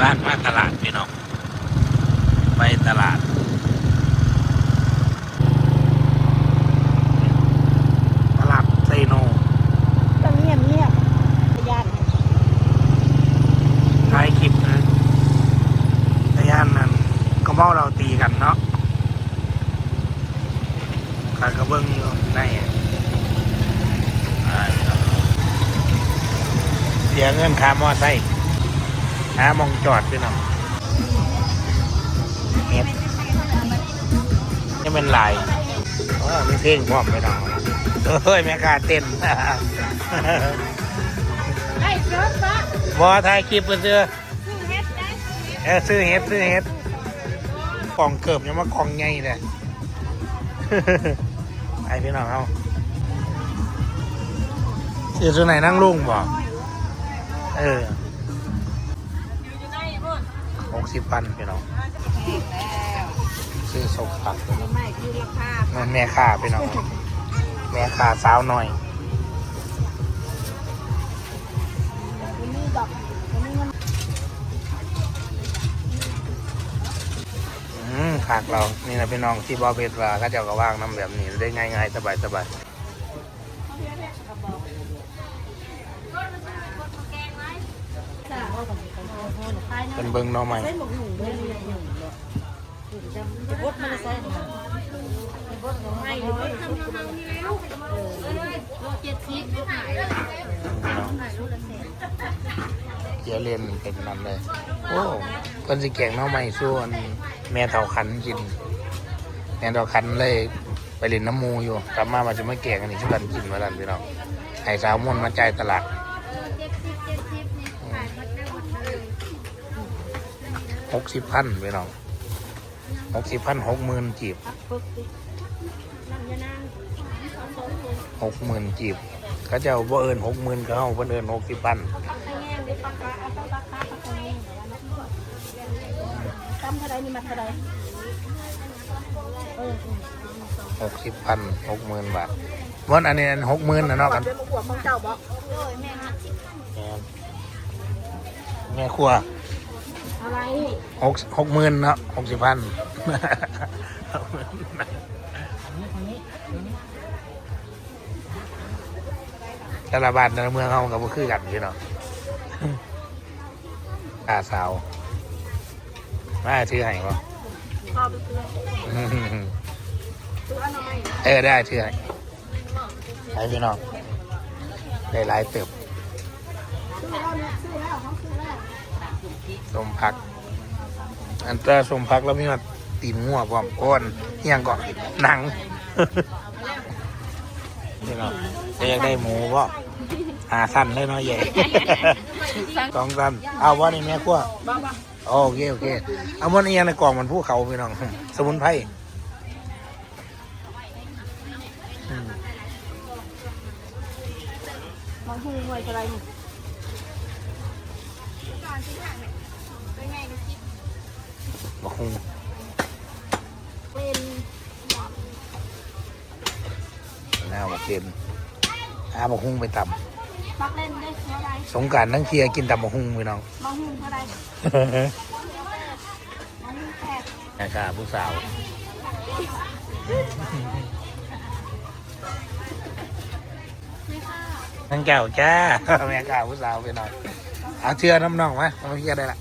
บ้านมาตลาดพี่น้องไปตลาดตลาดไซโนต้องเงียบเงียบญาติท้ายคลิปนะพยานนั้นก็เมาเราตีกันเนาะขากระเบื้องอยู่ในอะอ่าเสียเงินคามอไซค์ หามองจอดพี่น้องเฮ็ดนี่เป็นลายโอ้มีเพลงพร้อมพี่น้องเฮ้ยแม่กล้าเต้นไอ้เจ้าปะบอถ่ายคลิปกันเสือคือเฮ็ดได้เออซื้อเฮ็ดซื้อเฮ็ดกล่องเกิบยังมากล่องไงเลยไอพี่น้องเอาซื้อตัวไหนนั่งลุงบอกเอออยู่ในหมด หกสิบพันพี่น้องแพงแล้วซื้อสมผักไม่คือราคาเงินแม่ค่าพี่น้องแม่ค่าสาวหน่อยวันนี้ดอกวันนี้มันอืมขากเรา นี่นะพี่น้องที่บ่อเพชรว่าเขาเจ้าก็ว่างน้ำแบบนี้ได้ง่ายๆสบายๆ เป็นเบิงหน้อใหม่ใส่หมวกหนูด้วยหนูหนูจะจะบดมันใส่หนูจะบดหนูให้หนูทำทำทำนี่แล้วเจียเรียนเป็นนั่นเลย โอ้คนสิแกงน้องใหม่ส่วนแม่เท่าขันกิน แม่เท่าขันเลยไปเล่นน้ำมูอยู่กลับมามาจะมาแกงอันนี้ช่วยกันกินมาดันพี่น้องให้สาวมนต์มาใจตลาด เจ็ดสิบเจ็ดสิบนี่ขายหมดได้หมดเลย หกสิบพันพี่น้องหกสิบพันหกหมื่นจีบปักปึ๊กดินั่นยานางสองสองเลยหกหมื่นจีบเขาเจะบ่เอิญหกหมื่นเขาเอาเพิ่นเอิญหกสิบพันปักไข่แง่ดิปักกะเอาปักปักปักปักไข่แง่จำเท่าไรนี่มาเท่าไรเออหกสิบพันหกหมื่นบาทวันอันนี้หกหมื่นนะเนาะกันเป็นมะขวบของเจ้าบ่โอ้ยแม่ฮัทชิแม่ครัว อะไรหกหกหมื่นเนาะหกสิบพันแต่ละบ้านแต่ละเมืองเขากับคือกันพี่เนาะอาสาวมาถือให้ปะพอไปซื้อซื้ออันไหนเออได้ถือให้ให้พี่น้องได้หลายเติบ สมพัก อันตราสมพักแล้วมีมาตีนงัวพร้อมก้นเฮียงก่อนหนังพี่น้องจะยากได้หมูก็หาสั้นได้น้อยใหญ่สองสั้นเอาว่านี่แม่ขั้วโอเคโอเคเอาวันนี้ในกล่องมันภูเขาพี่น้องสมุนไพรมมองหูหน่วยอะไรนี่ บะฮุงเป็นหน้าบะเค็มอาบะฮุงไปต่ปักเล่นได้เท่าไรำสงกรารทั้งเทียกินตำบะฮุงพี่น้องมองหูเท่าไรมองหูแปดนะครับผู้สาวนั่งแก้วจ้า แม่กาผู้สาวพี่น้องเอาเชื่อน้ำน้องไหมเอาเชื่อได้ละ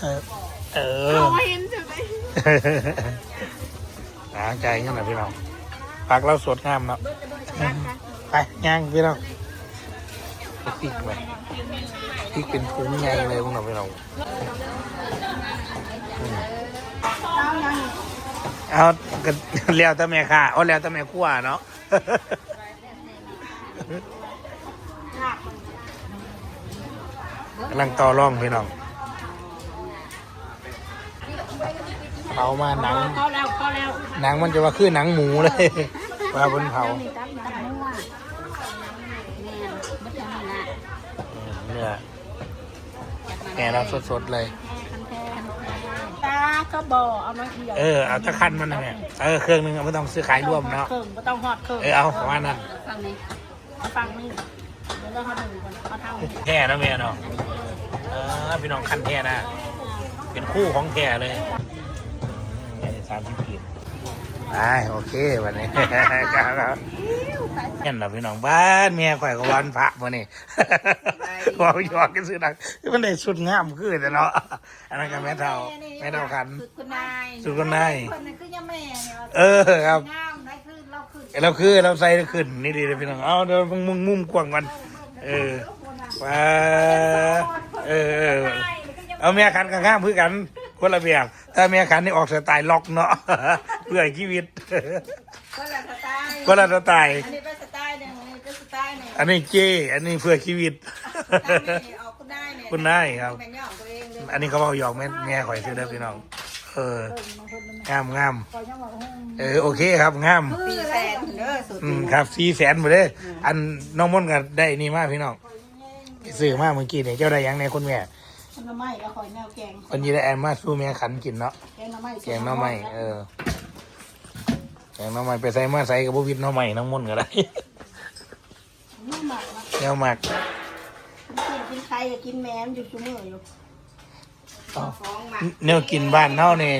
เออเอาเห็นใช่ไหมหาใจงั้นนะพี่น้องผักเราสดงามเนาะไปย่างพี่น้องปพริกไปพริกเป็นถุงใหญ่เลยพวกเราพี่น้องเอาก็เลี้ยวแต่แม่ค่ะเอาแล้วแต่แม่ขั้วเนาะกำลังต่อร่องพี่น้อง เอามาหนังเขาแล้วเขาแล้วหนังมันจะว่าคือหนังหมูเลยปลาบนเผานี่ตั้งตั้งมั่วแม่บัดนี้นะเนื้อแก่เราสดๆเลยตาก็บ่เอาน้อยเดียวเออเอาตะคันมันนะแม่เออเครื่องหนึงไม่ต้องซื้อขายร่วมเนาะเครื่องไม่ต้องหอดเครื่องเออเอาประมาณนั้นฟังนี้ฟังนี่เดี๋ยวเราเขาดูก่อนเขาเท่าแค่นะแม่เนาะเออพี่น้องคันแท้นะเป็นคู่ของแท้เลยสามสิบปีไปโอเควันนี้ครับเห็นเราพี่น้องบ้านเมียข่อยก็วันพระวันนี้ว่าหยอกกันซื้อดังมันได้สุดงามขึ้นแต่เนาะอันนั้นก็แม่เท่าแม่เท่าคันสุดคุณนายสุดคุณนายคนนั้นคือยังแม่เนี่ยเออครับงามได้คือเราคือเราคือเราใส่ขึ้นนี่ดีเลยพี่น้องเอาเดี๋ยวมุมมุมมุมกว้างกันเออว้าเออเออเอาเมียขันกับข้ามเพื่อกัน คนละแบบถ้าเมียขันนี่ออกสไตล์ล็อกเนาะเพื่อชีวิตคนละสไตล์คนละสไตล์อันนี้เป็นสไตล์หนึ่งอันนี้เป็นสไตล์หนึ่งอันนี้เจ้อันนี้เพื่อชีวิตนี่เอาคุณนายเนี่ยคุณนายครับเป็นย่องตัวเองเลยอันนี้เขาบอกหยอกแม่แม่ข่อยซื้อเด้อพี่น้องเอองามงามเออโอเคครับงามสี่แสนเด้อสุดอืมครับสี่แสนหมดเลยอันน้องมนต์ก็ได้นี่มากพี่น้องซื้อมาเมื่อกี้เนี่ยเจ้าได้หยังในคุณแม่ ขนมไม้แล้วคอยแนวแกงคนยีได้แอนมาสู้แม่ขันกินเนาะแกงหน้ำไม้แกงหน้อไม้เออแกงหน้อไม้ไปใส่มาใส่กับบุวิดหน้อไม้น้องมนต์ก็ได้นี่หมักนะแนวหมักกินกินใครก็กินแหมมอยู่ชุ่มืออยู่ของหมักแนวกินบ้านเน่าเนี่ย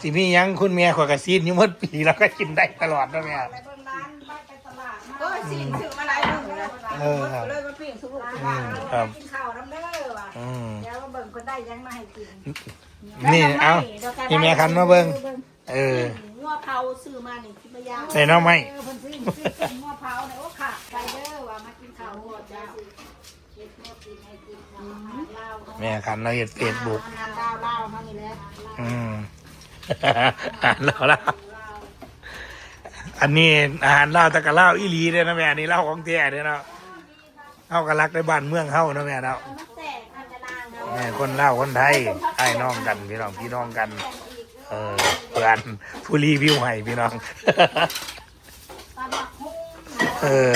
สิมีหยังคุณแม่ขอยกระซีนอยู่หมดปีแล้วก็กินได้ตลอดนะแม่ไปเบิ่งร้านบ้านไปตลาดมาก็สินซื้อมาหลายมื้อแล้วเออครับ เลยมาปิ้งสุกๆอืมครับกินข้าวน้ำเด้ อว่ะอืมเดี๋ยวมาเบิ่งคนได้ยังมาให้กินนี่เอานี่แม่ขันมาเบิ่งเอองัวเผาซื้อมานี่ที่มายางใส่หน้อไม้เออเพิ่นซื้อซื้อเป็นงัวเผาเนี่ยโอ้ค่ะไปเด้อว่ามากินข้าวหัวเจ้าเฮ็ดแนวกินให้กินข้าวอาหารลาวแม่ขันเราเห็ดเฟซบุ๊กอาหารลาวลาวเฮานี่แหละอืมอ่านแล้วละอันนี้อาหารลาวแต่กะลาวอีหลีเลยนะแม่อันนี้ลาวของแท้เลยเนาะเฮาก็รักในบ้านเมืองเฮานะแม่เนาะ เนาะแม่คนลาวคนไทยไอ้น้องกันพี่น้องพี่น้องกัน เออเพื่อนผู้รีวิวให้พี่น้องปลาหมักหุ้งเออ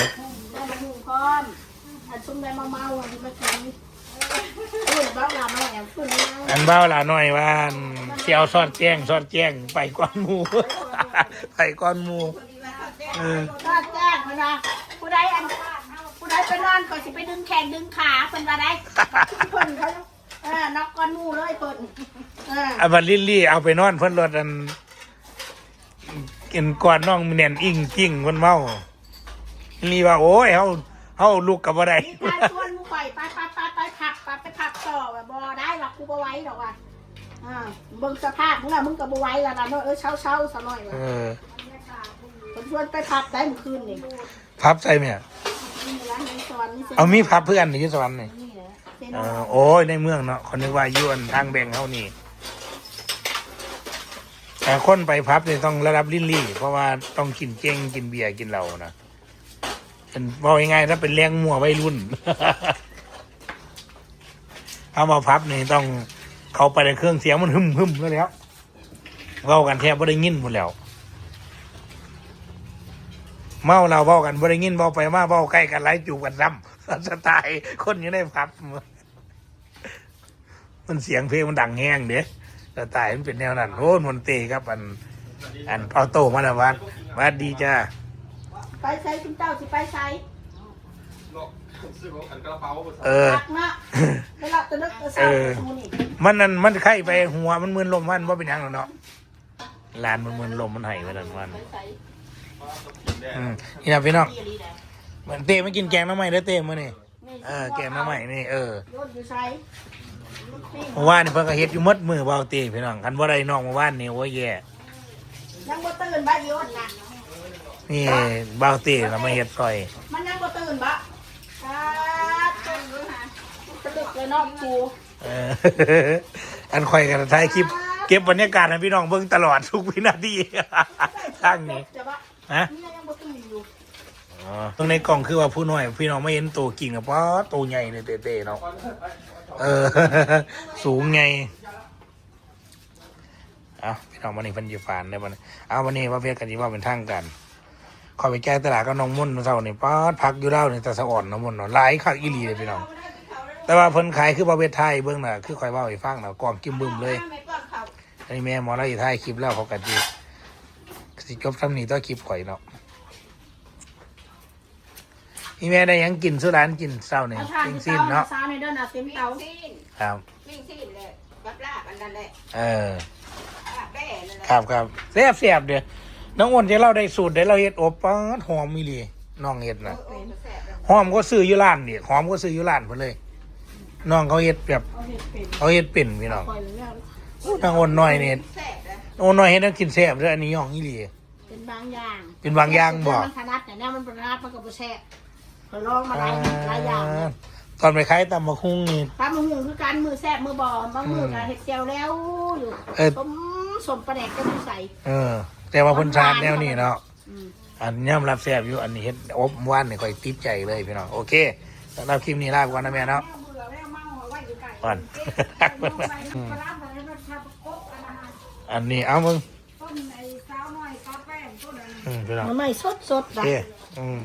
ได้มาหุ้งพร้อมอันซุ่มได้มาเมาอันนี้มากินอุ้ยบ้าลามาแอบซุ่มนี่นะอันเบ้าหลาน้อยว่าอันเสียวซอดแจ้งซอดแจ้งไปก้อนหมูไปก้อนหมูเออก็แจ้งเพิ่นว่าผู้ใดอันผู้ใดไปนอนก็สิไปดึงแขนดึงขาเพิ่นว่าได้เพิ่นเขาเออ นอกก้อนหมูเลยเพิ่นเอออันบัดลิลลี่เอาไปนอนเพิ่นรถอันกินก่อนน้องแน่นอิ่งจริงคนเมาลีว่าโอ้ยเฮาเฮาลุกกับบ่ได้นี่พาชวนมูข่อยไปไปไปไปพักไปไปพักต่อแบบบ่ได้หรอกกูบ่ไหว้หรอกว่ะอ่าเบิ่งสภาพมึงน่ะมึงก็บ่ไหว้แล้วล่ะเนาะเออเช้าๆซะหน่อยว่ะอเพิ่นชวนไปพักได้เมื่อคืนนี่พับใส่แม่นี่ร้านในสวรรค์นี่เซ็นเอามีพับเพื่อนอยู่สวรรค์นี่ เนเออโอ้ยในเมืองเนาะคนนึกว่ายู่นทางแบ่งเฮานี่แต่คนไปพับเนี่ยต้องระดับลิลลี่ เพราะว่าต้องกินเจ้งกินเบียร์กินเหล้านะเป็นบอกยังไงถ้าเป็นเลี้ยงมัววัยรุ่น เอามาพับเนี่ยต้องเขาไปในเครื่องเสียงมันหึมหึมก็แล้วเว้ากันแทบไม่ได้ยินหมดแล้ว เมาเราเว้ากันบ่ได้ยินเว้าไปมาเว้าใกล้กันไล่จูบกันซ้ำ สไตล์คนอยู่ในพับ มันเสียงเพลงมันดังแห้งเด้สไตล์มันเป็นแนวนั้นโอ้มนตรีครับอัน อันเอาโตมาแล้ววัดวัดดีจ้าไปใช้คุณเจ้าสิไปใช้เออพักนะเวลาตะนึกตะเศร้าตะมูนี่มันนั่นมันไข้ไปหัวมันมึนลมมันว่าเป็นหยังหรอกเนาะลานมันมึนลมมันไห้ไปนั่นวันไปใช้อืมนี่นะพี่น้องที่รีแหละ เหมือนเต้ไม่กินแกงน้ำใหม่เด้อเต้มานี่เออแกงน้ำใหม่นี่เออโยนอยู่ใช้เมื่อวานนี่เพิ่นก็เฮ็ดอยู่หมดมือเบาเต้พี่น้องคันบ่ได้น้องเมื่อวานนี่โอ้ยแย่ยังบ่ตื่นบ้าโยนนะนี่เบาเต้เรามาเฮ็ดซอยมันยังบ่ตื่นบ้าครับตื่นอยู่ฮะสะดึกเลยเนาะกูเอออันข่อยกันถ่ายคลิป เก็บบรรยากาศให้พี่น้องเบิ่งตลอดทุกวินาทีทางนี้จะบ้าฮะนี่ยังบ่ ตรงในกล่องคือว่าผู้น้อยพี่น้องไม่เห็นตัวกิ่งอะเพราะตัวใหญ่เลยเต้ๆเนาะเออ สูงไงเอาพี่น้องวันนี้พันยีฟานได้บ่เนี่ยเอาวันนี้ว่าเพียกันที่ว่าเป็นทางกันขอยไปแก้ตลาดก็น้องมุ่นเท่านี่ป๊าดพักอยู่เล่านี่ยแต่สะอ่อนน้องมุ่นเนาะหลายคักอีหลีเลยพี่น้องแต่ว่าเพิ่นขายคือประเภทไทยเบิ่งน่ะคือคอยว้าให้ฟังน่ะกองกิมบึมเลยอันนี้แม่หมอแล้วอีไทยคลิปแล้วเขากันดีสิจบทำนี้ต้องคลิปข่อยเนาะ นี่แม่ได้หยังกินสุร้านกินเศร้าเนี่ยเอาทานกินที่สิ้นเตาเนาะซาในเด้อนะเต็มเตาซีนครับปิ้งซีนเลยกับลาบอันนั้นแหละเออ ลาบแบ่นั่นแหละครับครับแซ่บแซ่บเด้อน้องอ้นจะเล่าได้สูตรได้เราเฮ็ดอบป๊าดหอมมีหลีน้องเฮ็ดนะโอ้ยมันแซ่บเลยหอมก็ซื้ออยู่ร้านนี่หอมก็ซื้ออยู่ร้านเพิ่นเลย น้องเขาเฮ็ดแบบเอาเห็ดเป็นเขาเฮ็ดเป็นพี่น้องคอยเลยเนี่ยอู้นางอ้นน้อยนี่แซ่บเลยโอ้น้อยเฮ็ดแล้วกินแซ่บเด้ออันนี้ย่องอีหลีเป็นบางอย่างเป็นบางอย่างบ่ มันถนัดแต่เนี่ยมันเป็นถนัดมันก็บ่แซ่บ คอยลองมาหลายหลายอย่างเนี่ยตอนไปขายตำบักหุ่งนี่ ตามมือหุงคือการมือแซ่บมือบอบางมือก็เห็ดเจียวแล้วอยู่เอ้ย สมสมประแดกก็ต้องใส่เออ แต่ว่าเพิ่นชาดแนวนี้เนาะ อืม อันยอมรับแซ่บอยู่อันนี้เฮ็ดอบหว่านนี่ค่อยติดใจเลยพี่น้องโอเคสำหรับคลิปนี้ลาไปก่อนนะแม่เนาะเบื่อแล้วเมาเอาไว้อยู่ไกลก่อนอืมปลาร้าปลาร้ามันทำโก๊กอันนั้นอันนี้เอามึงต้นไอ้สาวน้อยกาแฟต้นนั้นอืมพี่น้องมันไม่สดสดโอเคอืม